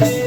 ਮੰਨੇ